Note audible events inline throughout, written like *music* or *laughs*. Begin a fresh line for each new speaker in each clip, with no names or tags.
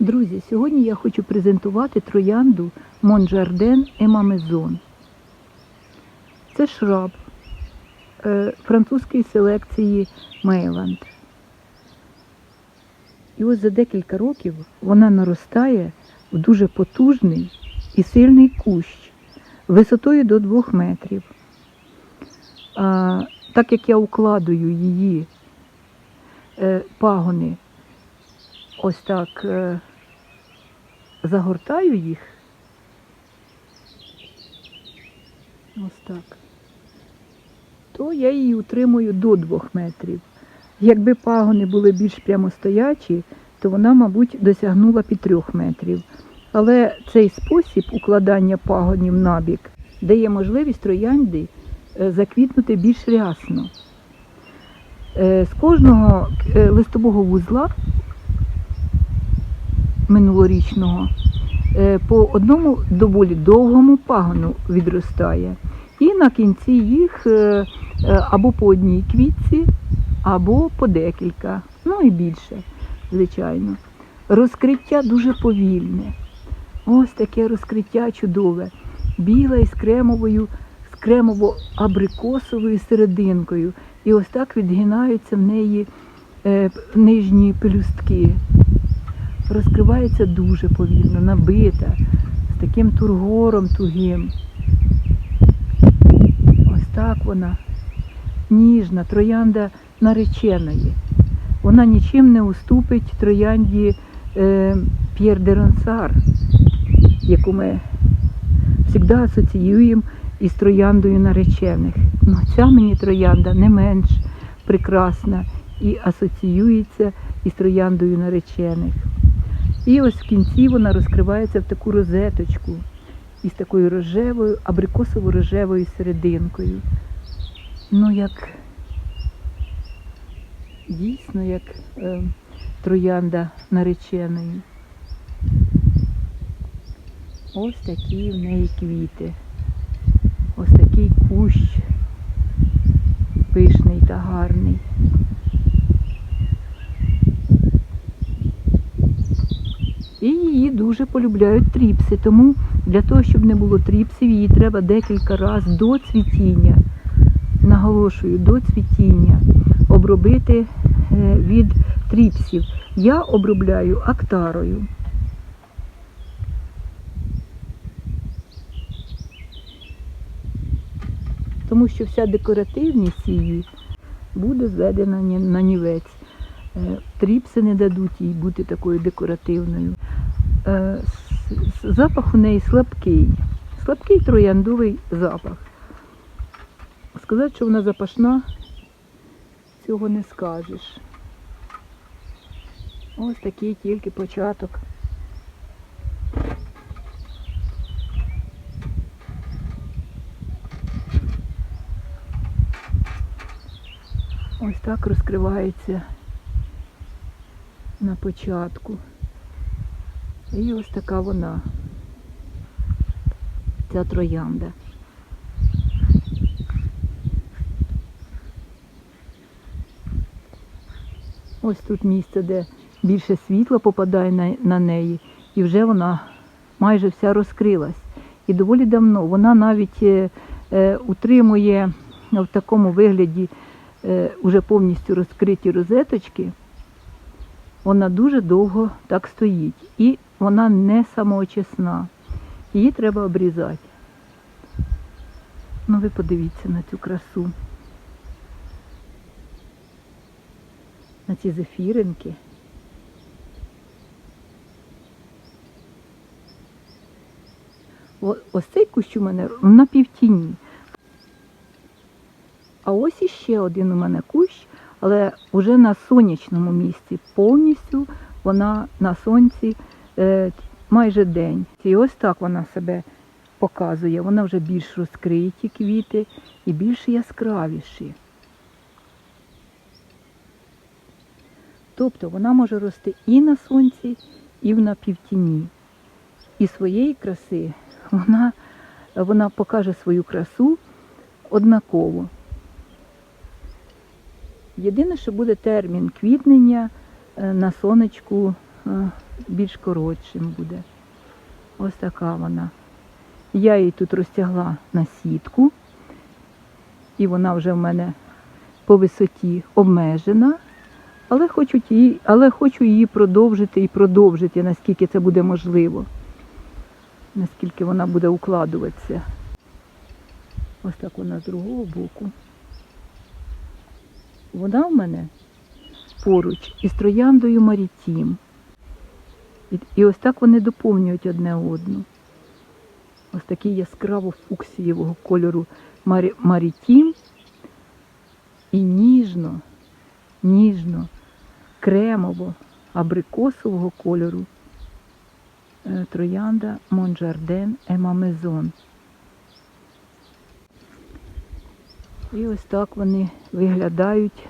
Друзі, сьогодні я хочу презентувати троянду Монжарден Емамезон. Це шраб е, французької селекції Мейланд. І ось за декілька років вона наростає в дуже потужний і сильний кущ висотою до 2 метрів. А, так як я укладую її е, пагони, ось так е, загортаю їх. Ось так. То я її утримую до 2 метрів. Якби пагони були більш прямостоячі, то вона, мабуть, досягнула під 3 метрів. Але цей спосіб укладання пагонів набік дає можливість троянди е, заквітнути більш рясно. Е, З кожного листового вузла минулорічного е, по одному доволі довгому пагону відростає. І на кінці їх е, е, або по одній квітці, або по декілька, ну і більше, звичайно. Розкриття дуже повільне. Ось таке розкриття чудове. Біле із кремовою, з кремово-абрикосовою серединкою. І ось так відгинаються в неї нижні пелюстки. Розкривається дуже повільно, набита, з таким тургором тугим. Ось так вона ніжна, троянда нареченої. Вона нічим не уступить троянді е, П'єр де Ронсар, яку ми завжди асоціюємо із трояндою наречених. Ну, ця мені троянда не менш прекрасна і асоціюється із трояндою наречених. І ось в кінці вона розкривається в таку розеточку із такою рожевою, абрикосово-рожевою серединкою. Ну, як дійсно як е, троянда нареченої. Ось такі в неї квіти. Ось такий кущ пишний та гарний. І її дуже полюбляють тріпси, тому для того, щоб не було тріпсів, її треба декілька разів до цвітіння, наголошую, до цвітіння обробити е, від тріпсів. Я обробляю актарою. Тому що вся декоративність її буде зведена на нівець. Е, Тріпси не дадуть їй бути такою декоративною. Е, Запах у неї слабкий. Слабкий трояндовий запах. Сказати, що вона запашна, цього не скажеш. Ось такий тільки початок. Ось так розкривається на початку. І ось така вона, ця троянда. Ось тут місце, де більше світла попадає на, на неї, і вже вона майже вся розкрилась. І доволі давно вона навіть е, е, утримує в такому вигляді е, уже повністю розкриті розеточки. Вона дуже довго так стоїть. І вона не самоочисна. Її треба обрізати. Ну ви подивіться на цю красу. На ці зефіринки. Ось цей кущ у мене на півтіні. А ось іще один у мене кущ, але вже на сонячному місці. Повністю вона на сонці майже день. І ось так вона себе показує. Вона вже більш розкриті квіти і більш яскравіші. Тобто вона може рости і на сонці, і в напівтіні. І своєї краси вона, вона покаже свою красу однаково. Єдине, що буде термін квітнення е, на сонечку е, більш коротшим буде. Ось така вона. Я її тут розтягла на сітку, і вона вже в мене по висоті обмежена, але хочу її, але хочу її продовжити і продовжити, наскільки це буде можливо, наскільки вона буде укладуватися. Ось так вона з другого боку. Вона в мене поруч із трояндою Марітім. І, і ось так вони доповнюють одне одну. Ось такий яскраво фуксієвого кольору Марі, Марітім і ніжно, ніжно, кремово, абрикосового кольору е, троянда Монжарден Емамезон. І ось так вони виглядають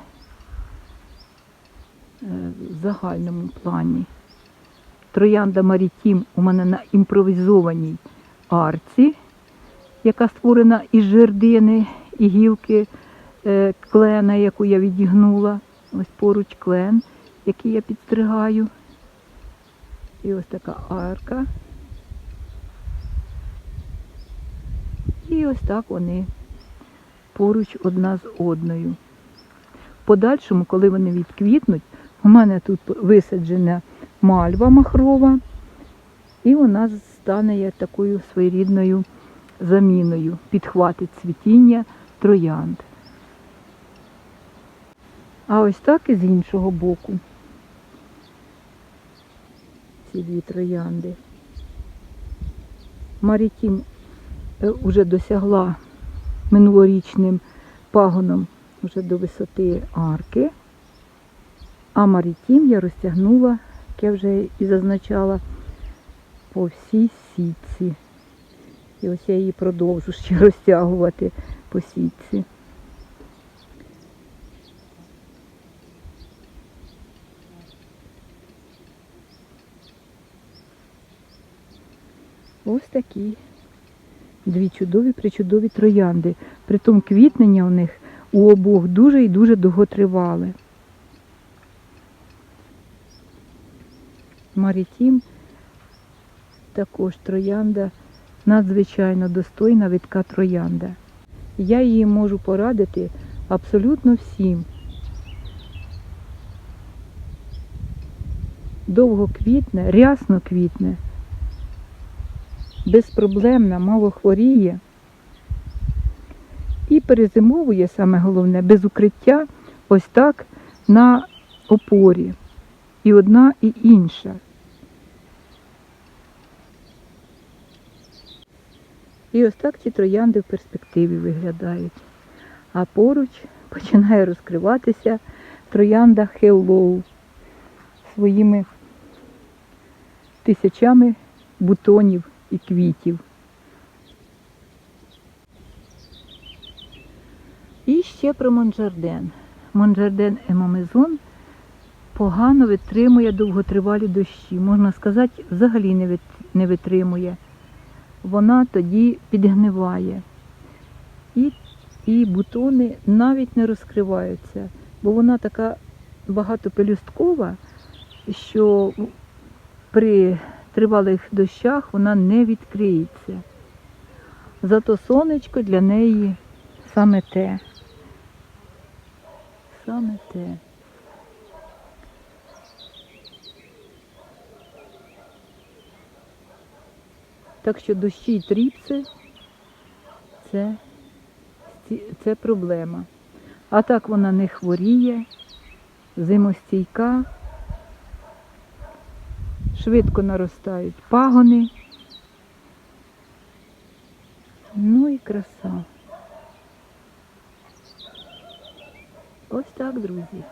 е, в загальному плані. Троянда Марітім у мене на імпровізованій арці, яка створена із жердини і гілки е, клена, яку я відігнула. Ось поруч клен, який я підстригаю. І ось така арка. І ось так вони поруч одна з одною. В подальшому, коли вони відквітнуть, у мене тут висаджена мальва махрова, і вона стане такою своєрідною заміною, підхватить цвітіння троянд. А ось так і з іншого боку. Ці дві троянди. Марітім вже досягла минулорічним пагоном вже до висоти арки. А марітім я розтягнула, як я вже і зазначала, по всій сітці. І ось я її продовжу ще *laughs* розтягувати по сітці. Ось такі дві чудові причудові троянди. Притом квітнення у них у обох дуже і дуже довготривале. Марітім також троянда надзвичайно достойна витка троянда. Я її можу порадити абсолютно всім. Довго квітне, рясно квітне, безпроблемна, мало хворіє і перезимовує саме головне без укриття ось так на опорі. І одна, і інша. І ось так ці троянди в перспективі виглядають. А поруч починає розкриватися троянда Hello своїми тисячами бутонів і квітів. І ще про Монжарден. Монжарден Емамезон погано витримує довготривалі дощі. Можна сказати, взагалі не витримує. Вона тоді підгниває. І, і бутони навіть не розкриваються, бо вона така багатопелюсткова, що при тривалих дощах вона не відкриється. Зато сонечко для неї саме те. Саме те. Так що дощі й тріпси це, це проблема. А так вона не хворіє, зимостійка, швидко наростають пагони. Ну і краса. Ось так, друзі.